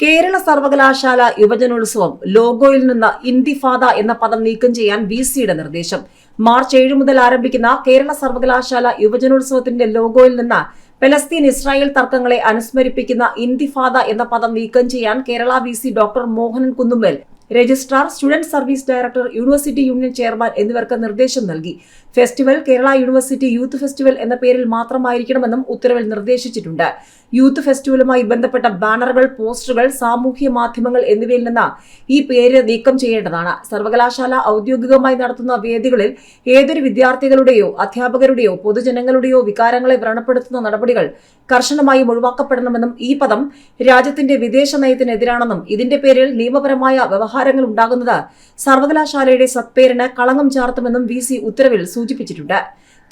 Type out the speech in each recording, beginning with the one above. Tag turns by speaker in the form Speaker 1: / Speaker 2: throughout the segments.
Speaker 1: കേരള സർവകലാശാല യുവജനോത്സവം ലോഗോയിൽ നിന്ന് ഇന്തിഫാദ എന്ന പദം നീക്കം ചെയ്യാൻ വി സിയുടെ നിർദ്ദേശം. മാർച്ച് ഏഴ് മുതൽ ആരംഭിക്കുന്ന കേരള സർവകലാശാല യുവജനോത്സവത്തിന്റെ ലോഗോയിൽ നിന്ന് പലസ്തീൻ ഇസ്രായേൽ തർക്കങ്ങളെ അനുസ്മരിപ്പിക്കുന്ന ഇന്തിഫാദ എന്ന പദം നീക്കം ചെയ്യാൻ Kerala V C doctor Mohanan Kunnummal registrar student service director university union chairman എന്നിവർക്ക് നിർദ്ദേശം നൽകി. Festival Kerala university youth festival എന്ന പേരിൽ മാത്രമായിരിക്കണമെന്നും ഉത്തരവിൽ നിർദ്ദേശിച്ചിട്ടുണ്ട്. യൂത്ത് ഫെസ്റ്റിവലുമായി ബന്ധപ്പെട്ട ബാനറുകൾ പോസ്റ്ററുകൾ സാമൂഹ്യ മാധ്യമങ്ങൾ എന്നിവയിൽ നിന്ന് ഈ പേര് നീക്കം ചെയ്യേണ്ടതാണ്. സർവകലാശാല ഔദ്യോഗികമായി നടത്തുന്ന വേദികളിൽ ഏതൊരു വിദ്യാർത്ഥികളുടെയോ അധ്യാപകരുടെയോ പൊതുജനങ്ങളുടെയോ വികാരങ്ങളെ വ്രണപ്പെടുത്തുന്ന നടപടികൾ കർശനമായും ഒഴിവാക്കപ്പെടണമെന്നും ഈ പദം രാജ്യത്തിന്റെ വിദേശ നയത്തിനെതിരാണെന്നും ഇതിന്റെ പേരിൽ നിയമപരമായ വ്യവഹാരങ്ങൾ ഉണ്ടാകുന്നത് സർവകലാശാലയുടെ സത്പേരിന് കളങ്കം ചാർത്തുമെന്നും വി സി ഉത്തരവിൽ സൂചിപ്പിച്ചിട്ടുണ്ട്.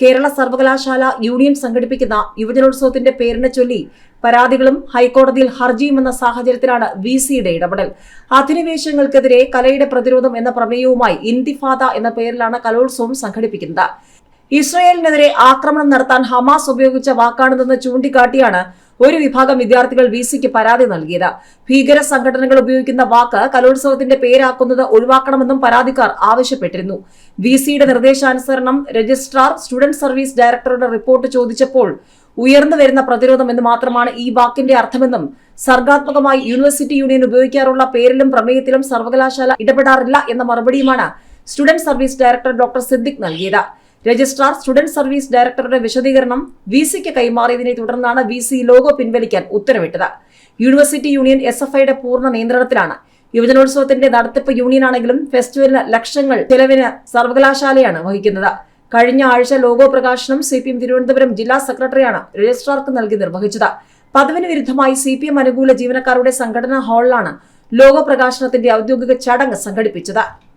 Speaker 1: കേരള സർവകലാശാല യൂണിയൻ സംഘടിപ്പിക്കുന്ന യുവജനോത്സവത്തിന്റെ പേരിനെ ചൊല്ലി പരാതികളും ഹൈക്കോടതിയിൽ ഹർജിയും എന്ന സാഹചര്യത്തിലാണ് വി സിയുടെ ഇടപെടൽ. അധിനിവേശങ്ങൾക്കെതിരെ കലയുടെ പ്രതിരോധം എന്ന പ്രമേയവുമായി ഇന്തിഫാദ എന്ന പേരിലാണ് കലോത്സവം സംഘടിപ്പിക്കുന്നത്. ഇസ്രയേലിനെതിരെ ആക്രമണം നടത്താൻ ഹമാസ് ഉപയോഗിച്ച വാക്കാണിതെന്ന് ചൂണ്ടിക്കാട്ടിയാണ് ഒരു വിഭാഗം വിദ്യാർത്ഥികൾ വി സിക്ക് പരാതി നൽകിയത്. ഭീകര സംഘടനകൾ ഉപയോഗിക്കുന്ന വാക്ക് കലോത്സവത്തിന്റെ പേരാക്കുന്നത് ഒഴിവാക്കണമെന്നും പരാതിക്കാർ ആവശ്യപ്പെട്ടിരുന്നു. വി സിയുടെ നിർദ്ദേശാനുസരണം രജിസ്ട്രാർ സ്റ്റുഡന്റ് സർവീസ് ഡയറക്ടറുടെ റിപ്പോർട്ട് ചോദിച്ചപ്പോൾ ഉയർന്നു വരുന്ന പ്രതിരോധം എന്ന് മാത്രമാണ് ഈ വാക്കിന്റെ അർത്ഥമെന്നും സർഗാത്മകമായി യൂണിവേഴ്സിറ്റി യൂണിയൻ ഉപയോഗിക്കാറുള്ള പേരിലും പ്രമേയത്തിലും സർവകലാശാല ഇടപെടാറില്ല എന്ന മറുപടിയുമാണ് student service director doctor Siddique നൽകിയത്. രജിസ്ട്രാർ സ്റ്റുഡന്റ് സർവീസ് ഡയറക്ടറുടെ വിശദീകരണം വി സിക്ക് കൈമാറിയതിനെ തുടർന്നാണ് വി സി ലോഗോ പിൻവലിക്കാൻ ഉത്തരവിട്ടത്. യൂണിവേഴ്സിറ്റി യൂണിയൻ എസ് എഫ് ഐയുടെ പൂർണ നിയന്ത്രണത്തിലാണ്. യുവജനോത്സവത്തിന്റെ നടത്തിപ്പ് യൂണിയനാണെങ്കിലും ഫെസ്റ്റിവലിന് ലക്ഷങ്ങൾ ചെലവിന് സർവകലാശാലയാണ് വഹിക്കുന്നത്. കഴിഞ്ഞ ആഴ്ച ലോഗോ പ്രകാശനം സി പി എം തിരുവനന്തപുരം ജില്ലാ സെക്രട്ടറിയാണ് രജിസ്ട്രാർക്ക് നൽകി നിർവഹിച്ചത്. പദവിന് വിരുദ്ധമായി സി പി എം അനുകൂല ജീവനക്കാരുടെ സംഘടനാ ഹാളിലാണ് ലോഗോ പ്രകാശനത്തിന്റെ ഔദ്യോഗിക ചടങ്ങ് സംഘടിപ്പിച്ചത്.